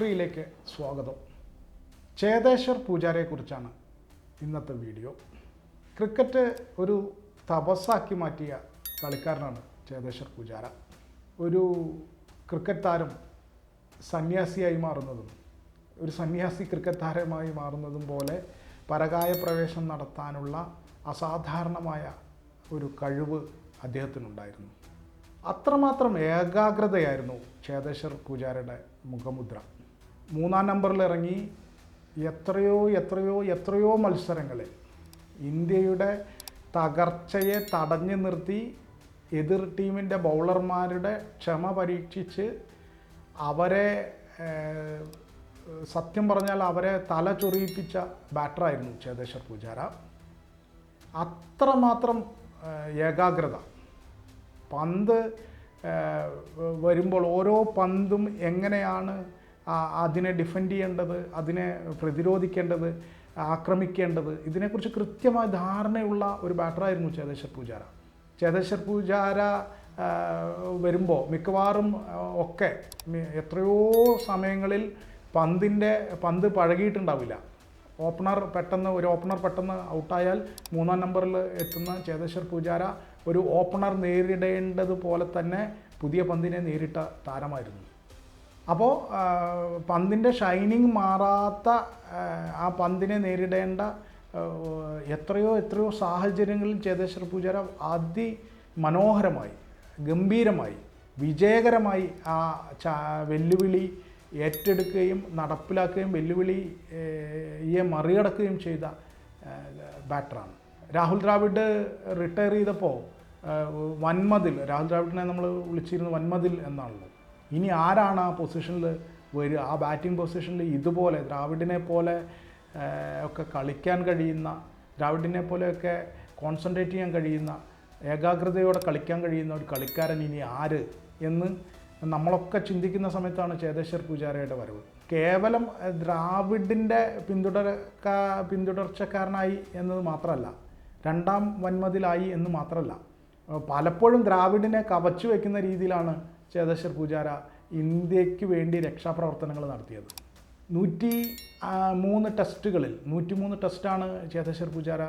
ഫ്രീയിലേക്ക് സ്വാഗതം. ചേതേശ്വർ പൂജാരയെക്കുറിച്ചാണ് ഇന്നത്തെ video. Cricket ഒരു തപസ്സാക്കി മാറ്റിയ കളിക്കാരനാണ് ചേതേശ്വർ പൂജാര. ഒരു ക്രിക്കറ്റ് താരം സന്യാസിയായി മാറുന്നതും ഒരു സന്യാസി ക്രിക്കറ്റ് താരമായി മാറുന്നതും പോലെ പരകായ പ്രവേശം നടത്താനുള്ള അസാധാരണമായ ഒരു കഴിവ് അദ്ദേഹത്തിനുണ്ടായിരുന്നു. അത്രമാത്രം ഏകാഗ്രതയായിരുന്നു ചേതേശ്വർ പൂജാരയുടെ മുഖമുദ്ര. മൂന്നാം നമ്പറിൽ ഇറങ്ങി എത്രയോ എത്രയോ എത്രയോ മത്സരങ്ങളിൽ ഇന്ത്യയുടെ തകർച്ചയെ തടഞ്ഞു നിർത്തി എതിർ ടീമിന്റെ ബൗളർമാരുടെ ക്ഷമ പരീക്ഷിച്ച് അവരെ സത്യം പറഞ്ഞാൽ അവരെ തല ചൊറിയിപ്പിച്ച ബാറ്ററായിരുന്നു ചേതേശ്വർ പൂജാര. അത്രമാത്രം ഏകാഗ്രത. പന്ത് വരുമ്പോൾ ഓരോ പന്തും എങ്ങനെയാണ് അതിനെ ഡിഫെൻഡ് ചെയ്യേണ്ടത് അതിനെ പ്രതിരോധിക്കേണ്ടത് ആക്രമിക്കേണ്ടത് ഇതിനെക്കുറിച്ച് കൃത്യമായ ധാരണയുള്ള ഒരു ബാറ്ററായിരുന്നു ചേതേശ്വർ പൂജാര. ചേതേശ്വർ പൂജാര വരുമ്പോൾ മിക്കവാറും ഒക്കെ എത്രയോ സമയങ്ങളിൽ പന്തിന്റെ പന്ത് പഴകിയിട്ടുണ്ടാവില്ല. ഓപ്പണർ പെട്ടെന്ന് ഒരു ഓപ്പണർ പെട്ടെന്ന് ഔട്ടായാൽ മൂന്നാം നമ്പറിൽ എത്തുന്ന ചേതേശ്വർ പൂജാര ഒരു ഓപ്പണർ നേരിടേണ്ടതുപോലെ തന്നെ പുതിയ പന്തിനെ നേരിട്ട താരമായിരുന്നു. അപ്പോൾ പന്തിന്റെ ഷൈനിങ് മാറാത്ത ആ, പന്തിനെ നേരിടേണ്ട എത്രയോ എത്രയോ സാഹചര്യങ്ങളിൽ ചേതേശ്വർ പൂജാര അതി മനോഹരമായി ഗംഭീരമായി വിജയകരമായി ആ വെല്ലുവിളി ഏറ്റെടുക്കുകയും നടപ്പിലാക്കുകയും വെല്ലുവിളിയെ മറികടക്കുകയും ചെയ്ത ബാറ്ററാണ്. രാഹുൽ ദ്രാവിഡ് റിട്ടയർ ചെയ്തപ്പോൾ വന്മതിൽ രാഹുൽ ദ്രാവിഡിനെ നമ്മൾ വിളിച്ചിരുന്നു വന്മതിൽ എന്നാണല്ലോ. ഇനി ആരാണ് ആ പൊസിഷനിൽ വരിക ആ ബാറ്റിംഗ് പൊസിഷനിൽ ഇതുപോലെ ദ്രാവിഡിനെ പോലെ ഒക്കെ കളിക്കാൻ കഴിയുന്ന ദ്രാവിഡിനെ പോലെയൊക്കെ കോൺസെൻട്രേറ്റ് ചെയ്യാൻ കഴിയുന്ന ഏകാഗ്രതയോടെ കളിക്കാൻ കഴിയുന്ന ഒരു കളിക്കാരൻ ഇനി ആര് എന്ന് നമ്മളൊക്കെ ചിന്തിക്കുന്ന സമയത്താണ് ചേതേശ്വർ പൂജാരയുടെ വരവ്. കേവലം ദ്രാവിഡിന്റെ പിന്തുടരക്കാ പിന്തുടർച്ചക്കാരനായി എന്നത് മാത്രമല്ല രണ്ടാം വന്മതിലായി എന്ന് മാത്രമല്ല പലപ്പോഴും ദ്രാവിഡിനെ കവച്ചു വയ്ക്കുന്ന രീതിയിലാണ് ചേതേശ്വർ പൂജാര ഇന്ത്യയ്ക്ക് വേണ്ടി രക്ഷാപ്രവർത്തനങ്ങൾ നടത്തിയത്. നൂറ്റി മൂന്ന് ടെസ്റ്റുകളിൽ നൂറ്റി മൂന്ന് ടെസ്റ്റാണ് ചേതേശ്വർ പൂജാര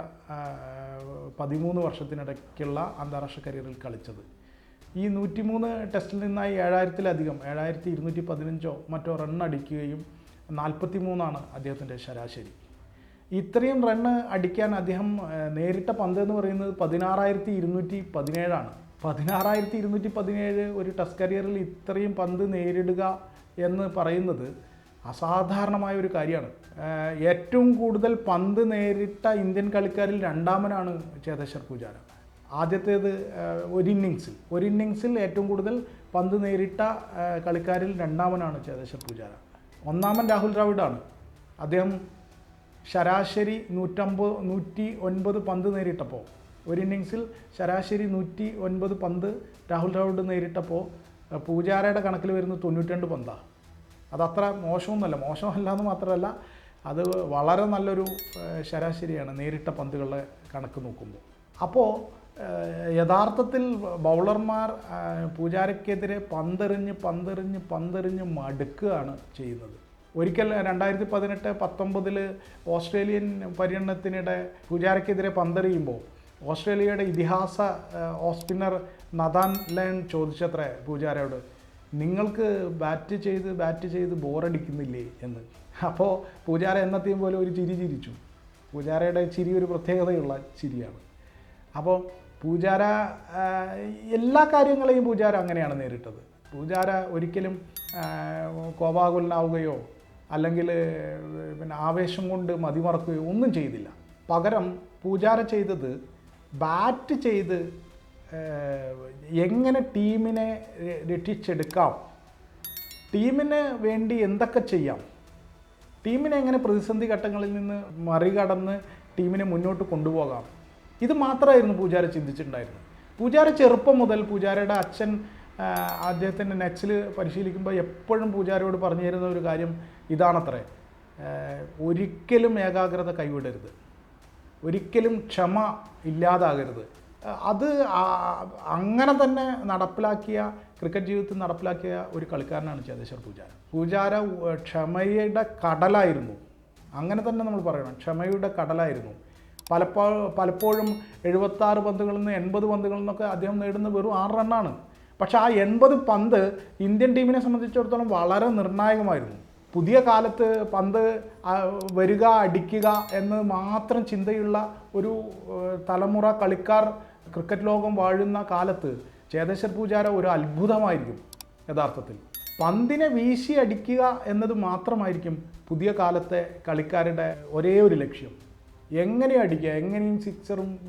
പതിമൂന്ന് വർഷത്തിനിടയ്ക്കുള്ള അന്താരാഷ്ട്ര കരിയറിൽ കളിച്ചത്. ഈ നൂറ്റിമൂന്ന് ടെസ്റ്റിൽ നിന്നായി ഏഴായിരത്തിലധികം ഏഴായിരത്തി ഇരുന്നൂറ്റി പതിനഞ്ചോ മറ്റോ റൺ അടിക്കുകയും നാൽപ്പത്തി മൂന്നാണ് അദ്ദേഹത്തിന്റെ ശരാശരി. ഇത്രയും റണ്ണ് അടിക്കാൻ അദ്ദേഹം നേരിട്ട പന്ത് എന്ന് പറയുന്നത് പതിനാറായിരത്തി ഇരുന്നൂറ്റി പതിനേഴാണ് പതിനാറായിരത്തി ഇരുന്നൂറ്റി പതിനേഴ് ഒരു ടെസ്റ്റ് കരിയറിൽ ഇത്രയും പന്ത് നേരിടുക എന്ന് പറയുന്നത് അസാധാരണമായ ഒരു കാര്യമാണ്. ഏറ്റവും കൂടുതൽ പന്ത് നേരിട്ട ഇന്ത്യൻ കളിക്കാരിൽ രണ്ടാമനാണ് ചേതേശ്വർ പൂജാര. ആദ്യത്തേത് ഒരു ഇന്നിങ്സിൽ ഒരു ഇന്നിങ്സിൽ ഏറ്റവും കൂടുതൽ പന്ത് നേരിട്ട കളിക്കാരിൽ രണ്ടാമനാണ് ചേതേശ്വർ പൂജാര. ഒന്നാമൻ രാഹുൽ ദ്രാവിഡാണ്. അദ്ദേഹം ശരാശരി നൂറ്റമ്പത് നൂറ്റി ഒൻപത് പന്ത് നേരിട്ടപ്പോൾ ഒരു ഇന്നിങ്സിൽ ശരാശരി നൂറ്റി ഒൻപത് പന്ത് രാഹുൽ ദ്രാവിഡ് നേരിട്ടപ്പോൾ പൂജാരയുടെ കണക്കിൽ വരുന്നത് തൊണ്ണൂറ്റിരണ്ട് പന്താണ് അതത്ര മോശമൊന്നുമല്ല. മോശമല്ല എന്ന് മാത്രമല്ല അത് വളരെ നല്ലൊരു ശരാശരിയാണ് നേരിട്ട പന്തുകളുടെ കണക്ക് നോക്കുമ്പോൾ അപ്പോൾ യഥാർത്ഥത്തിൽ ബൗളർമാർ പൂജാരയ്ക്കെതിരെ പന്തെറിഞ്ഞ് പന്തെറിഞ്ഞ് പന്തെറിഞ്ഞ് മടുക്കുകയാണ് ചെയ്യുന്നത്. ഒരിക്കൽ രണ്ടായിരത്തി പതിനെട്ട് പത്തൊമ്പതിൽ ഓസ്ട്രേലിയൻ പര്യടനത്തിനിടെ പൂജാരയ്ക്കെതിരെ പന്തെറിയുമ്പോൾ ഓസ്ട്രേലിയയുടെ ഇതിഹാസ ഓസ്പിന്നർ നദാൻ ലയൺ ചോദിച്ചത്രേ പൂജാരയോട് നിങ്ങൾക്ക് ബാറ്റ് ചെയ്ത് ബാറ്റ് ചെയ്ത് ബോറടിക്കുന്നില്ലേ? എന്ന്. അപ്പോൾ പൂജാര എന്നത്തെയും പോലെ ഒരു ചിരി ചിരിച്ചു. പൂജാരയുടെ ചിരി ഒരു പ്രത്യേകതയുള്ള ചിരിയാണ്. അപ്പോൾ പൂജാര എല്ലാ കാര്യങ്ങളെയും പൂജാര അങ്ങനെയാണ് നേരിട്ടത്. പൂജാര ഒരിക്കലും കോപാകുലനാവുകയോ അല്ലെങ്കിൽ പിന്നെ ആവേശം കൊണ്ട് മതിമറക്കുകയോ ഒന്നും ചെയ്തില്ല. പകരം പൂജാര ചെയ്തത് ബാറ്റ് ചെയ്ത് എങ്ങനെ ടീമിനെ രക്ഷിച്ചെടുക്കാം? ടീമിന് വേണ്ടി എന്തൊക്കെ ചെയ്യാം? ടീമിനെ എങ്ങനെ പ്രതിസന്ധി ഘട്ടങ്ങളിൽ നിന്ന് മറികടന്ന് ടീമിനെ മുന്നോട്ട് കൊണ്ടുപോകാം? ഇത് മാത്രമായിരുന്നു പൂജാര ചിന്തിച്ചിട്ടുണ്ടായിരുന്നത്. പൂജാര ചെറുപ്പം മുതൽ പൂജാരയുടെ അച്ഛൻ അദ്ദേഹത്തിന്റെ നെച്ചിൽ പരിശീലിക്കുമ്പോൾ എപ്പോഴും പൂജാരയോട് പറഞ്ഞു തരുന്ന ഒരു കാര്യം ഇതാണത്രേ. ഒരിക്കലും ഏകാഗ്രത കൈവിടരുത്. ഒരിക്കലും ക്ഷമ ഇല്ലാതാകരുത്. അത് അങ്ങനെ തന്നെ നടപ്പിലാക്കിയ ക്രിക്കറ്റ് ജീവിതത്തിൽ നടപ്പിലാക്കിയ ഒരു കളിക്കാരനാണ് ചേതേശ്വർ പൂജാര. പൂജാര ക്ഷമയുടെ കടലായിരുന്നു. അങ്ങനെ തന്നെ നമ്മൾ പറയണം ക്ഷമയുടെ കടലായിരുന്നു. പലപ്പോ പലപ്പോഴും എഴുപത്താറ് പന്തുകളിൽ നിന്ന് എൺപത് പന്തുകളിൽ നിന്നൊക്കെ അദ്ദേഹം നേടുന്ന വെറും ആറ് റണ്ണാണ്. പക്ഷേ ആ എൺപത് പന്ത് ഇന്ത്യൻ ടീമിനെ സംബന്ധിച്ചിടത്തോളം വളരെ നിർണായകമായിരുന്നു. പുതിയ കാലത്ത് പന്ത് വരിക അടിക്കുക എന്ന് മാത്രം ചിന്തയുള്ള ഒരു തലമുറ കളിക്കാർ ക്രിക്കറ്റ് ലോകം വാഴുന്ന കാലത്ത് ചേതേശ്വർ പൂജാര ഒരു അത്ഭുതമായിരിക്കും യഥാർത്ഥത്തിൽ. പന്തിനെ വീശി അടിക്കുക എന്നത് മാത്രമായിരിക്കും പുതിയ കാലത്തെ കളിക്കാരുടെ ഒരേ ഒരു ലക്ഷ്യം. എങ്ങനെ അടിക്കുക എങ്ങനെയും സിക്സറും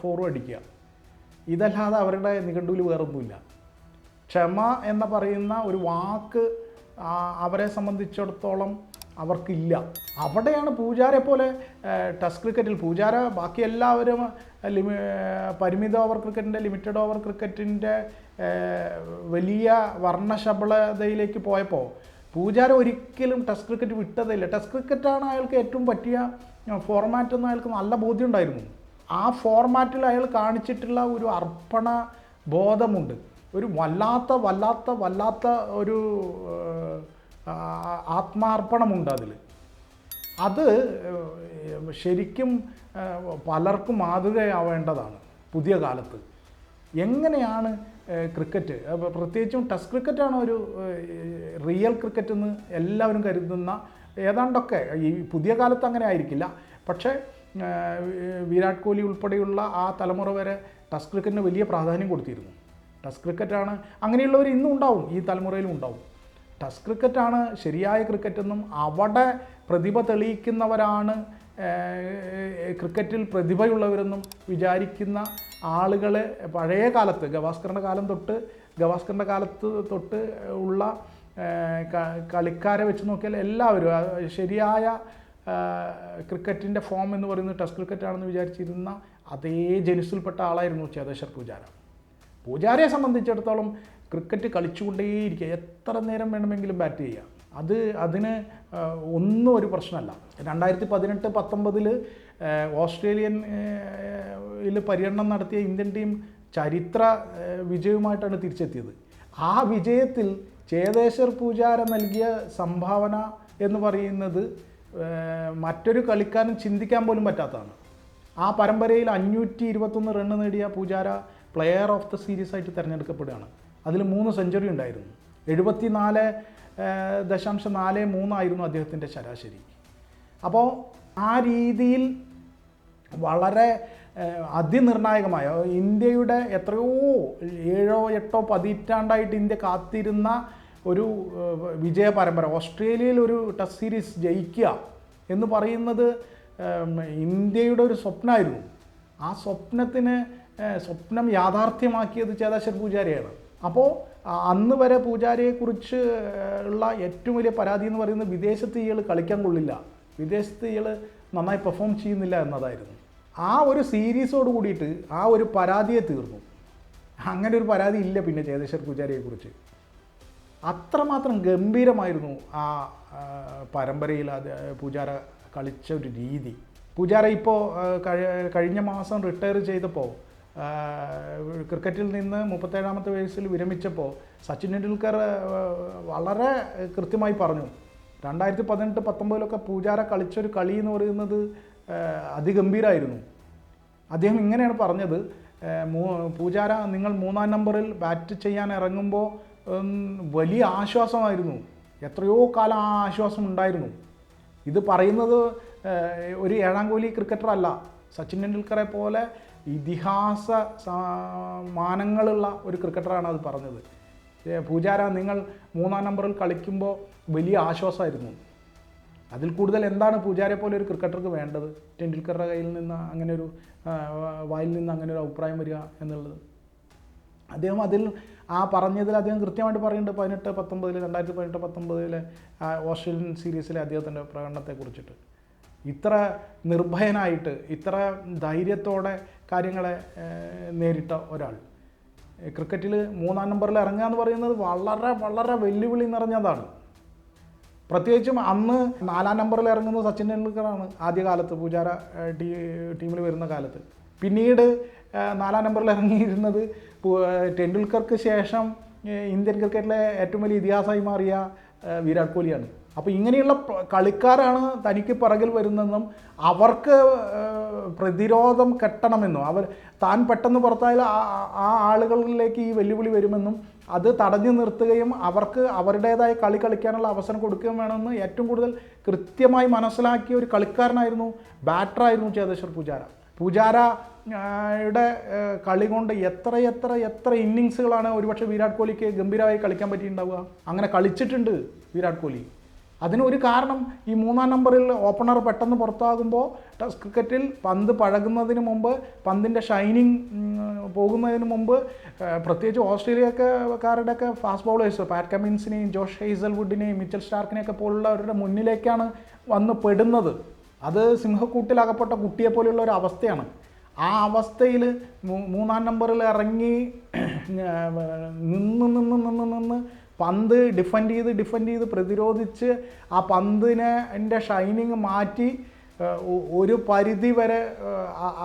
ഫോറും അടിക്കുക. ഇതല്ലാതെ അവരുടെ നിഘണ്ടുവിൽ വേറൊന്നുമില്ല. ക്ഷമ എന്ന് പറയുന്ന ഒരു വാക്ക് അവരെ സംബന്ധിച്ചിടത്തോളം അവർക്കില്ല. അവിടെയാണ് പൂജാരെ പോലെ ടെസ്റ്റ് ക്രിക്കറ്റിൽ പൂജാര ബാക്കി എല്ലാവരും ലിമി പരിമിത ഓവർ ക്രിക്കറ്റിന്റെ ലിമിറ്റഡ് ഓവർ ക്രിക്കറ്റിന്റെ വലിയ വർണശബളതയിലേക്ക് പോയപ്പോൾ പൂജാര ഒരിക്കലും ടെസ്റ്റ് ക്രിക്കറ്റ് വിട്ടതില്ല ടെസ്റ്റ് ക്രിക്കറ്റാണ് അയാൾക്ക് ഏറ്റവും പറ്റിയ ഫോർമാറ്റ് എന്ന് അയാൾക്ക് നല്ല ബോധ്യം ഉണ്ടായിരുന്നു. ആ ഫോർമാറ്റിൽ അയാൾ കാണിച്ചിട്ടുള്ള ഒരു അർപ്പണ ബോധമുണ്ട്. ഒരു വല്ലാത്ത വല്ലാത്ത വല്ലാത്ത ഒരു ആത്മാർപ്പണമുണ്ട് അതിൽ അത് ശരിക്കും പലർക്കും മാതൃകയാവേണ്ടതാണ് പുതിയ കാലത്ത്. എങ്ങനെയാണ് ക്രിക്കറ്റ്? പ്രത്യേകിച്ചും ടെസ്റ്റ് ക്രിക്കറ്റാണ് ഒരു റിയൽ ക്രിക്കറ്റ് എന്ന് എല്ലാവരും കരുതുന്ന ഏതാണ്ടൊക്കെ. ഈ പുതിയ കാലത്ത് അങ്ങനെ ആയിരിക്കില്ല. പക്ഷേ വിരാട് കോഹ്ലി ഉൾപ്പെടെയുള്ള ആ തലമുറ വരെ ടെസ്റ്റ് ക്രിക്കറ്റിന് വലിയ പ്രാധാന്യം കൊടുത്തിരുന്നു. ടെസ്റ്റ് ക്രിക്കറ്റാണ് അങ്ങനെയുള്ളവർ ഇന്നും ഉണ്ടാവും ഈ തലമുറയിലും ഉണ്ടാവും. ടെസ്റ്റ് ക്രിക്കറ്റാണ് ശരിയായ ക്രിക്കറ്റെന്നും അവിടെ പ്രതിഭ തെളിയിക്കുന്നവരാണ് ക്രിക്കറ്റിൽ പ്രതിഭയുള്ളവരെന്നും വിചാരിക്കുന്ന ആളുകൾ പഴയ കാലത്ത് ഗവാസ്കറിന്റെ കാലം തൊട്ട് ഗവാസ്കറിന്റെ കാലത്ത് തൊട്ട് ഉള്ള കളിക്കാരെ വെച്ച് നോക്കിയാൽ എല്ലാവരും ശരിയായ ക്രിക്കറ്റിന്റെ ഫോം എന്ന് പറയുന്നത് ടെസ്റ്റ് ക്രിക്കറ്റാണെന്ന് വിചാരിച്ചിരുന്ന അതേ ജനുസിൽപ്പെട്ട ആളായിരുന്നു ചേതേശ്വർ പൂജാര. പൂജാരയെ സംബന്ധിച്ചിടത്തോളം ക്രിക്കറ്റ് കളിച്ചുകൊണ്ടേയിരിക്കുക. എത്ര നേരം വേണമെങ്കിലും ബാറ്റ് ചെയ്യാം അത് അതിന് ഒന്നും ഒരു പ്രശ്നമല്ല. രണ്ടായിരത്തി പതിനെട്ട് പത്തൊമ്പതിൽ ഓസ്ട്രേലിയൻ ഇതിൽ പര്യടനം നടത്തിയ ഇന്ത്യൻ ടീം ചരിത്ര വിജയവുമായിട്ടാണ് തിരിച്ചെത്തിയത്. ആ വിജയത്തിൽ ചേതേശ്വർ പൂജാര നൽകിയ സംഭാവന എന്ന് പറയുന്നത് മറ്റൊരു കളിക്കാരൻ ചിന്തിക്കാൻ പോലും പറ്റാത്തതാണ്. ആ പരമ്പരയിൽ അഞ്ഞൂറ്റി ഇരുപത്തൊന്ന് റണ്ണ് നേടിയ Pujara player of the series ആയിട്ട് തിരഞ്ഞെടുക്കപ്പെടുകയാണ്. അതിൽ മൂന്ന് സെഞ്ചുറി ഉണ്ടായിരുന്നു. എഴുപത്തി നാല് ദശാംശം നാല് മൂന്നായിരുന്നു അദ്ദേഹത്തിന്റെ ശരാശരി. അപ്പോൾ ആ രീതിയിൽ വളരെ അതിനിർണായകമായ ഇന്ത്യയുടെ എത്രയോ ഏഴോ എട്ടോ പതിറ്റാണ്ടായിട്ട് ഇന്ത്യ കാത്തിരുന്ന ഒരു വിജയ പരമ്പര ഓസ്ട്രേലിയയിൽ ഒരു ടെസ്റ്റ് സീരീസ് ജയിക്കുക എന്ന് പറയുന്നത് ഇന്ത്യയുടെ ഒരു സ്വപ്നമായിരുന്നു ആ സ്വപ്നത്തിന് സ്വപ്നം യാഥാർത്ഥ്യമാക്കിയത് ചേതാശ്വർ പൂജാരിയാണ്. അപ്പോൾ അന്ന് വരെ പൂജാരിയെക്കുറിച്ച് ഉള്ള ഏറ്റവും വലിയ പരാതി എന്ന് പറയുന്നത് വിദേശത്ത് ഇയാൾ കളിക്കാൻ കൊള്ളില്ല. വിദേശത്ത് ഇയാൾ നന്നായി പെർഫോം ചെയ്യുന്നില്ല എന്നതായിരുന്നു. ആ ഒരു സീരീസോട് കൂടിയിട്ട് ആ ഒരു പരാതിയെ തീർന്നു. അങ്ങനെ ഒരു പരാതി ഇല്ല പിന്നെ ചേതേശ്വർ പൂജാരിയെക്കുറിച്ച് അത്രമാത്രം ഗംഭീരമായിരുന്നു ആ പരമ്പരയിൽ അത് പൂജാര കളിച്ച ഒരു രീതി. പൂജാര ഇപ്പോൾ കഴിഞ്ഞ മാസം റിട്ടയർ ചെയ്തപ്പോൾ ക്രിക്കറ്റിൽ നിന്ന് മുപ്പത്തേഴാമത്തെ വയസ്സിൽ വിരമിച്ചപ്പോൾ സച്ചിൻ ടെണ്ടുൽക്കർ വളരെ കൃത്യമായി പറഞ്ഞു രണ്ടായിരത്തി പതിനെട്ട് പത്തൊമ്പതിലൊക്കെ പൂജാര കളിച്ചൊരു കളി എന്ന് പറയുന്നത് അതിഗംഭീരായിരുന്നു. അദ്ദേഹം ഇങ്ങനെയാണ് പറഞ്ഞത് മൂ- പൂജാര നിങ്ങൾ മൂന്നാം നമ്പറിൽ ബാറ്റ് ചെയ്യാൻ ഇറങ്ങുമ്പോൾ വലിയ ആശ്വാസമായിരുന്നു. എത്രയോ കാലം ആ ആശ്വാസം ഉണ്ടായിരുന്നു. ഇത് പറയുന്നത് ഒരു ഏഴാം കോലി ക്രിക്കറ്റർ അല്ല സച്ചിൻ ടെണ്ടുൽക്കറെ പോലെ ഇതിഹാസ മാനങ്ങളുള്ള ഒരു ക്രിക്കറ്ററാണ് അത് പറഞ്ഞത്. പൂജാര നിങ്ങൾ മൂന്നാം നമ്പറിൽ കളിക്കുമ്പോൾ വലിയ ആശ്വാസമായിരുന്നു അതിൽ കൂടുതൽ എന്താണ് പൂജാരെ പോലെ ഒരു ക്രിക്കറ്റർക്ക് വേണ്ടത്? ടെണ്ടുൽക്കറുടെ കയ്യിൽ നിന്ന് അങ്ങനെ ഒരു വായിൽ നിന്ന് അങ്ങനെ ഒരു അഭിപ്രായം വരിക എന്നുള്ളത്. അദ്ദേഹം അതിൽ ആ പറഞ്ഞതിൽ അദ്ദേഹം കൃത്യമായിട്ട് പറയുന്നുണ്ട് പതിനെട്ട് പത്തൊമ്പതിൽ രണ്ടായിരത്തി പതിനെട്ട് പത്തൊമ്പതിലെ ഓസ്ട്രേലിയൻ സീരീസിലെ അദ്ദേഹത്തിന്റെ പ്രകടനത്തെ കുറിച്ചിട്ട് ഇത്ര നിർഭയനായിട്ട് ഇത്ര ധൈര്യത്തോടെ കാര്യങ്ങളെ നേരിട്ട ഒരാൾ. ക്രിക്കറ്റിൽ മൂന്നാം നമ്പറിൽ ഇറങ്ങുക എന്ന് പറയുന്നത് വളരെ വളരെ വെല്ലുവിളി നിറഞ്ഞതാണ്. പ്രത്യേകിച്ചും അന്ന് നാലാം നമ്പറിൽ ഇറങ്ങുന്നത് സച്ചിൻ ടെണ്ടുൽക്കറാണ് ആദ്യകാലത്ത് പൂജാര ടീ ടീമിൽ വരുന്ന കാലത്ത്. പിന്നീട് നാലാം നമ്പറിൽ ഇറങ്ങിയിരുന്നത് ടെണ്ടുൽക്കർക്ക് ശേഷം ഇന്ത്യൻ ക്രിക്കറ്റിലെ ഏറ്റവും വലിയ ഇതിഹാസമായി മാറിയ വിരാട് കോഹ്ലിയാണ്. അപ്പോൾ ഇങ്ങനെയുള്ള കളിക്കാരാണ് തനിക്ക് പിറകിൽ വരുന്നതെന്നും അവർക്ക് പ്രതിരോധം കെട്ടണമെന്നും അവർ താൻ പെട്ടെന്ന് പുറത്തായാൽ ആ- ആളുകളിലേക്ക് ഈ വെല്ലുവിളി വരുമെന്നും അത് തടഞ്ഞു നിർത്തുകയും അവർക്ക് അവരുടേതായ കളി കളിക്കാനുള്ള അവസരം കൊടുക്കുകയും വേണമെന്ന് ഏറ്റവും കൂടുതൽ കൃത്യമായി മനസ്സിലാക്കിയ ഒരു കളിക്കാരനായിരുന്നു ബാറ്ററായിരുന്നു ചേതേശ്വർ പൂജാര. പൂജാര ആ, യുടെ കളി കൊണ്ട് എത്ര എത്ര എത്ര ഇന്നിങ്സുകളാണ് ഒരുപക്ഷെ വിരാട് കോഹ്ലിക്ക് ഗംഭീരമായി കളിക്കാൻ പറ്റിയിട്ടുണ്ടാവുക? അങ്ങനെ കളിച്ചിട്ടുണ്ട് വിരാട് കോഹ്ലി. അതിനൊരു കാരണം ഈ മൂന്നാം നമ്പറിൽ ഓപ്പണർ പെട്ടെന്ന് പുറത്താകുമ്പോൾ ടെസ്റ്റ് ക്രിക്കറ്റിൽ പന്ത് പഴകുന്നതിന് മുമ്പ് പന്തിന്റെ ഷൈനിങ് പോകുന്നതിന് മുമ്പ് പ്രത്യേകിച്ച് ഓസ്ട്രേലിയക്കാരുടെയൊക്കെ ഫാസ്റ്റ് ബൗളേഴ്സ് പാറ്റ് കമിൻസിനെയും ജോഷ് ഹെയ്സൽവുഡിനെയും മിച്ചൽ സ്റ്റാർക്കിനെയൊക്കെ പോലുള്ളവരുടെ മുന്നിലേക്കാണ് വന്ന് പെടുന്നത്. അത് സിംഹക്കൂട്ടിലകപ്പെട്ട കുട്ടിയെ പോലെയുള്ള ഒരു അവസ്ഥയാണ്. ആ അവസ്ഥയിൽ മൂന്നാം നമ്പറിൽ ഇറങ്ങി നിന്ന് നിന്ന് നിന്ന് നിന്ന് പന്ത് ഡിഫെൻഡ് ചെയ്ത് ഡിഫെൻഡ് ചെയ്ത് പ്രതിരോധിച്ച് ആ പന്തിനെ എന്റെ ഷൈനിങ് മാറ്റി ഒരു പരിധി വരെ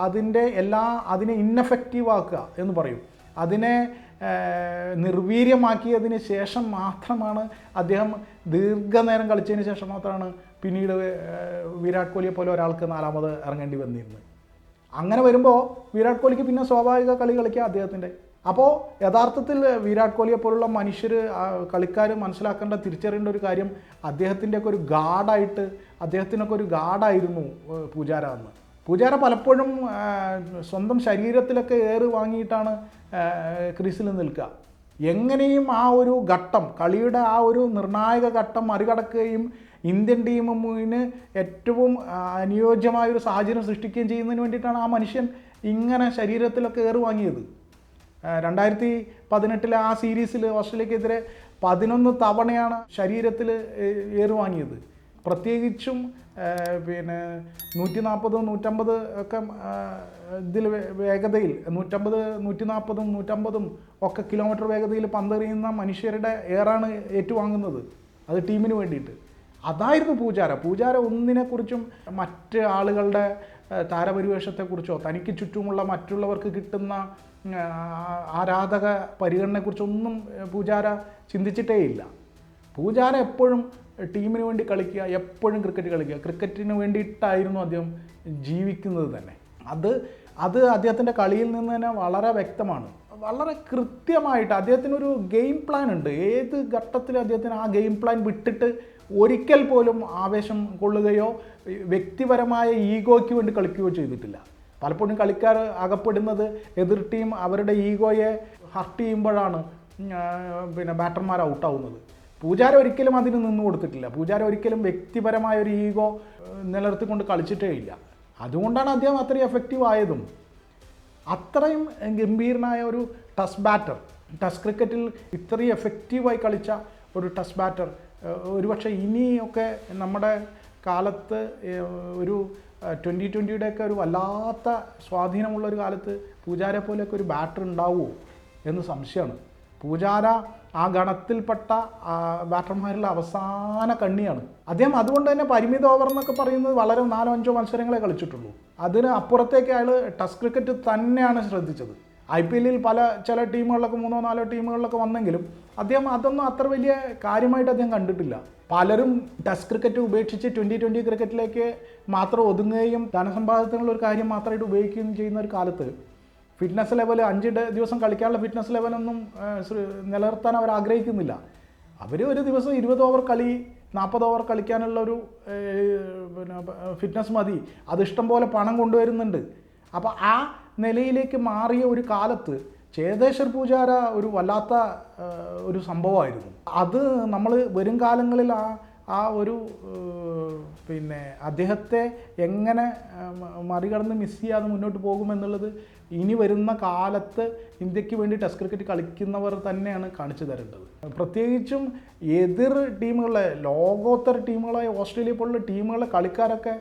അതിന്റെ എല്ലാ അതിനെ ഇന്നഫക്റ്റീവ് ആക്കുക എന്ന് പറയും. അതിനെ നിർവീര്യമാക്കിയതിന് ശേഷം മാത്രമാണ് അദ്ദേഹം ദീർഘനേരം കളിച്ചതിന് ശേഷം മാത്രമാണ് പിന്നീട് വിരാട് കോഹ്ലിയെ പോലെ ഒരാൾക്ക് നാലാമത് ഇറങ്ങേണ്ടി വന്നിരുന്നത്. അങ്ങനെ വരുമ്പോൾ വിരാട് കോഹ്ലിക്ക് പിന്നെ സ്വാഭാവിക കളി കളിക്കുക അദ്ദേഹത്തിന്റെ അപ്പോൾ യഥാർത്ഥത്തിൽ വിരാട് കോഹ്ലിയെ പോലുള്ള മനുഷ്യർ കളിക്കാർ മനസ്സിലാക്കേണ്ട തിരിച്ചറിയേണ്ട ഒരു കാര്യം അദ്ദേഹത്തിന്റെയൊക്കെ ഒരു ഗാർഡായിട്ട് അദ്ദേഹത്തിനൊക്കെ ഒരു ഗാർഡായിരുന്നു പൂജാര എന്ന്. പൂജാര പലപ്പോഴും സ്വന്തം ശരീരത്തിലൊക്കെ ഏറ് വാങ്ങിയിട്ടാണ് ക്രീസിൽ നിൽക്കുക. എങ്ങനെയും ആ ഒരു ഘട്ടം കളിയുടെ ആ ഒരു നിർണായക ഘട്ടം മറികടക്കുകയും ഇന്ത്യൻ ടീമിന് ഏറ്റവും അനുയോജ്യമായ ഒരു സാഹചര്യം സൃഷ്ടിക്കുകയും ചെയ്യുന്നതിന് വേണ്ടിയിട്ടാണ് ആ മനുഷ്യൻ ഇങ്ങനെ ശരീരത്തിലൊക്കെ ഏറ് വാങ്ങിയത്. രണ്ടായിരത്തി പതിനെട്ടിലെ ആ സീരീസിൽ ഓസ്ട്രേലിയക്കെതിരെ പതിനൊന്ന് തവണയാണ് ശരീരത്തിൽ ഏറുവാങ്ങിയത് പ്രത്യേകിച്ചും പിന്നെ നൂറ്റി നാൽപ്പത് നൂറ്റമ്പത് ഒക്കെ ഇതിൽ വേഗതയിൽ നൂറ്റമ്പത് നൂറ്റി നാൽപ്പതും നൂറ്റമ്പതും ഒക്കെ കിലോമീറ്റർ വേഗതയിൽ പന്തെറിയുന്ന മനുഷ്യരുടെ എയറാണ് ഏറ്റുവാങ്ങുന്നത്. അത് ടീമിന് വേണ്ടിയിട്ട്. അതായിരുന്നു പൂജാര. പൂജാര ഒന്നിനെക്കുറിച്ചും മറ്റ് ആളുകളുടെ താരപരിവേഷത്തെക്കുറിച്ചോ തനിക്ക് ചുറ്റുമുള്ള മറ്റുള്ളവർക്ക് കിട്ടുന്ന ആരാധക പരിഗണനയെക്കുറിച്ചൊന്നും പൂജാര ചിന്തിച്ചിട്ടേ ഇല്ല പൂജാര എപ്പോഴും ടീമിന് വേണ്ടി കളിക്കുക എപ്പോഴും ക്രിക്കറ്റ് കളിക്കുക. ക്രിക്കറ്റിന് വേണ്ടിയിട്ടായിരുന്നു അദ്ദേഹം ജീവിക്കുന്നത് തന്നെ. അത് അത് അദ്ദേഹത്തിന്റെ കളിയിൽ നിന്ന് തന്നെ വളരെ വ്യക്തമാണ്. വളരെ കൃത്യമായിട്ട് അദ്ദേഹത്തിനൊരു ഗെയിം പ്ലാൻ ഉണ്ട് ഏത് ഘട്ടത്തിൽ അദ്ദേഹത്തിന് ആ ഗെയിം പ്ലാൻ വിട്ടിട്ട് ഒരിക്കൽ പോലും ആവേശം കൊള്ളുകയോ വ്യക്തിപരമായ ഈഗോയ്ക്ക് വേണ്ടി കളിക്കുകയോ ചെയ്തിട്ടില്ല. പലപ്പോഴും കളിക്കാർ അകപ്പെടുന്നത് എതിർ ടീം അവരുടെ ഈഗോയെ ഹർട്ട് ചെയ്യുമ്പോഴാണ് പിന്നെ ബാറ്റർമാർ ഔട്ടാവുന്നത്. പൂജാര ഒരിക്കലും അതിന് നിന്ന് കൊടുത്തിട്ടില്ല. പൂജാര ഒരിക്കലും വ്യക്തിപരമായ ഒരു ഈഗോ നിലനിർത്തിക്കൊണ്ട് കളിച്ചിട്ടേ ഇല്ല. അതുകൊണ്ടാണ് അദ്ദേഹം അത്രയും എഫക്റ്റീവ് ആയതും. അത്രയും ഗംഭീരനായ ഒരു ടസ് ബാറ്റർ ടസ് ക്രിക്കറ്റിൽ ഇത്രയും എഫക്റ്റീവായി കളിച്ച ഒരു ടസ് ബാറ്റർ ഒരുപക്ഷെ ഇനിയൊക്കെ നമ്മുടെ കാലത്ത് ഒരു ട്വന്റി ട്വന്റിയുടെയൊക്കെ ഒരു വല്ലാത്ത സ്വാധീനമുള്ള ഒരു കാലത്ത് പൂജാരെ പോലെയൊക്കെ ഒരു ബാറ്റർ ഉണ്ടാവുമോ എന്ന് സംശയമാണ്. പൂജാര ആ ഗണത്തിൽപ്പെട്ട ബാറ്റർമാരിലെ അവസാന കണ്ണിയാണ്. അദ്ദേഹം അതുകൊണ്ട് തന്നെ പരിമിത ഓവർ എന്നൊക്കെ പറയുന്നത് വളരെ നാലോ അഞ്ചോ മത്സരങ്ങളെ കളിച്ചിട്ടുള്ളൂ. അതിന് അപ്പുറത്തേക്ക് അയാൾ ടെസ്റ്റ് ക്രിക്കറ്റ് തന്നെയാണ് ശ്രദ്ധിച്ചത്. ഐ പി എല്ലിൽ പല ചില ടീമുകളിലൊക്കെ മൂന്നോ നാലോ ടീമുകളിലൊക്കെ വന്നെങ്കിലും അദ്ദേഹം അതൊന്നും അത്ര വലിയ കാര്യമായിട്ട് അദ്ദേഹം കണ്ടിട്ടില്ല. പലരും ടെസ്റ്റ് ക്രിക്കറ്റ് ഉപേക്ഷിച്ച് ട്വന്റി ട്വന്റി ക്രിക്കറ്റിലേക്ക് മാത്രം ഒതുങ്ങുകയും ധനസമ്പാദനത്തിനുള്ള ഒരു കാര്യം മാത്രമായിട്ട് ഉപയോഗിക്കുകയും ചെയ്യുന്ന ഒരു കാലത്ത് ഫിറ്റ്നസ് ലെവൽ അഞ്ച് ദിവസം കളിക്കാനുള്ള ഫിറ്റ്നസ് ലെവലൊന്നും നിലനിർത്താൻ അവർ ആഗ്രഹിക്കുന്നില്ല. അവർ ഒരു ദിവസം ഇരുപത് ഓവർ കളി നാൽപ്പത് ഓവർ കളിക്കാനുള്ള ഒരു പിന്നെ ഫിറ്റ്നസ് മതി. അത് ഇഷ്ടം പോലെ പണം കൊണ്ടുവരുന്നുണ്ട്. അപ്പോൾ ആ നിലയിലേക്ക് മാറിയ ഒരു കാലത്ത് ചേതേശ്വർ പൂജാര ഒരു വല്ലാത്ത ഒരു സംഭവമായിരുന്നു. അത് നമ്മൾ വരും കാലങ്ങളിൽ ആ ആ ഒരു പിന്നെ അദ്ദേഹത്തെ എങ്ങനെ മറികടന്ന് മിസ് ചെയ്യാതെ മുന്നോട്ട് പോകുമെന്നുള്ളത് ഇനി വരുന്ന കാലത്ത് ഇന്ത്യയ്ക്ക് വേണ്ടി ടെസ്റ്റ് ക്രിക്കറ്റ് കളിക്കുന്നവർ തന്നെയാണ് കാണിച്ചു തരേണ്ടത്. പ്രത്യേകിച്ചും എതിർ ടീമുകളെ ലോകോത്തര ടീമുകളായ ഓസ്ട്രേലിയ പോലുള്ള ടീമുകളെ കളിക്കാരൊക്കെ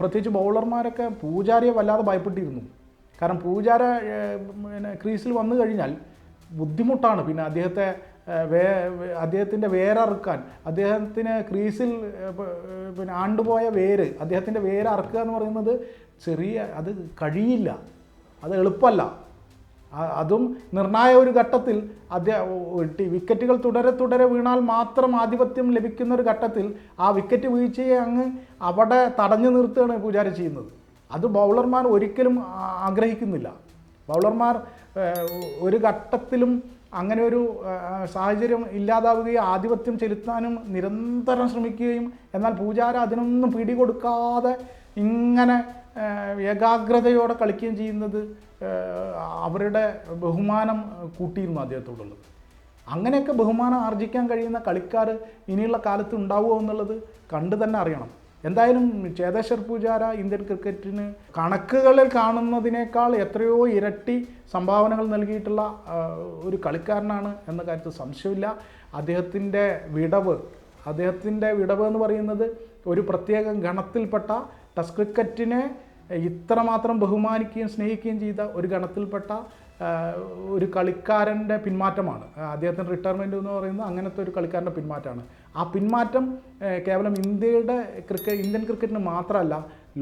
പ്രത്യേകിച്ച് ബൗളർമാരൊക്കെ പൂജാരിയെ വല്ലാതെ ഭയപ്പെട്ടിരുന്നു. കാരണം പൂജാര പിന്നെ ക്രീസിൽ വന്നു കഴിഞ്ഞാൽ ബുദ്ധിമുട്ടാണ്. പിന്നെ അദ്ദേഹത്തെ വേ അദ്ദേഹത്തിന്റെ വേരറുക്കാൻ അദ്ദേഹത്തിന് ക്രീസിൽ പിന്നെ ആണ്ടുപോയ വേര് അദ്ദേഹത്തിന്റെ വേര് അറുക്കുക എന്ന് പറയുന്നത് ചെറിയ അത് കഴിയില്ല. അത് എളുപ്പമല്ല. അതും നിർണായ ഒരു ഘട്ടത്തിൽ അദ്ദേഹം വിക്കറ്റുകൾ തുടരെ തുടരെ വീണാൽ മാത്രം ആധിപത്യം ലഭിക്കുന്ന ഒരു ഘട്ടത്തിൽ ആ വിക്കറ്റ് വീഴ്ചയെ അങ്ങ് അവിടെ തടഞ്ഞു നിർത്തുകയാണ് പൂജാരി ചെയ്യുന്നത്. അത് ബൗളർമാർ ഒരിക്കലും ആഗ്രഹിക്കുന്നില്ല. ബൗളർമാർ ഒരു ഘട്ടത്തിലും അങ്ങനെ ഒരു സാഹചര്യം ഇല്ലാതാവുകയും ആധിപത്യം ചെലുത്താനും നിരന്തരം ശ്രമിക്കുകയും എന്നാൽ പൂജാര അതിനൊന്നും പിടികൊടുക്കാതെ ഇങ്ങനെ ഏകാഗ്രതയോടെ കളിക്കുകയും ചെയ്യുന്നത് അവരുടെ ബഹുമാനം കൂട്ടിയിരുന്നു അദ്ദേഹത്തോടുള്ളത്. അങ്ങനെയൊക്കെ ബഹുമാനം ആർജിക്കാൻ കഴിയുന്ന കളിക്കാർ ഇനിയുള്ള കാലത്ത് ഉണ്ടാവുമോ എന്നുള്ളത് കണ്ടു തന്നെ അറിയണം. എന്തായാലും ചേതേശ്വർ പൂജാര ഇന്ത്യൻ ക്രിക്കറ്റിന് കണക്കുകളിൽ കാണുന്നതിനേക്കാൾ എത്രയോ ഇരട്ടി സംഭാവനകൾ നൽകിയിട്ടുള്ള ഒരു കളിക്കാരനാണ് എന്ന കാര്യത്തിൽ സംശയമില്ല. അദ്ദേഹത്തിന്റെ വിടവ് അദ്ദേഹത്തിന്റെ വിടവ് എന്ന് പറയുന്നത് ഒരു പ്രത്യേക ഗണത്തിൽപ്പെട്ട ടെസ്റ്റ് ക്രിക്കറ്റിനെ ഇത്രമാത്രം ബഹുമാനിക്കുകയും സ്നേഹിക്കുകയും ചെയ്ത ഒരു ഗണത്തിൽപ്പെട്ട ഒരു കളിക്കാരന്റെ പിന്മാറ്റമാണ്. അദ്ദേഹത്തിന്റെ റിട്ടയർമെന്റ് എന്ന് പറയുന്നത് അങ്ങനത്തെ ഒരു കളിക്കാരന്റെ പിന്മാറ്റമാണ്. ആ പിന്മാറ്റം കേവലം ഇന്ത്യയുടെ ക്രിക്കറ്റ് ഇന്ത്യൻ ക്രിക്കറ്റിന് മാത്രമല്ല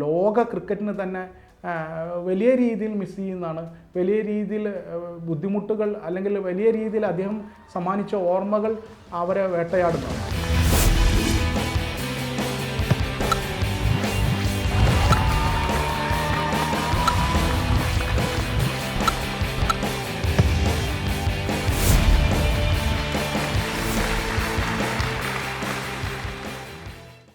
ലോക ക്രിക്കറ്റിന് തന്നെ വലിയ രീതിയിൽ മിസ് ചെയ്യുന്നതാണ്. വലിയ രീതിയിൽ ബുദ്ധിമുട്ടുകൾ അല്ലെങ്കിൽ വലിയ രീതിയിൽ അദ്ദേഹം സമ്മാനിച്ച ഓർമ്മകൾ അവരെ വേട്ടയാടുന്നതാണ്.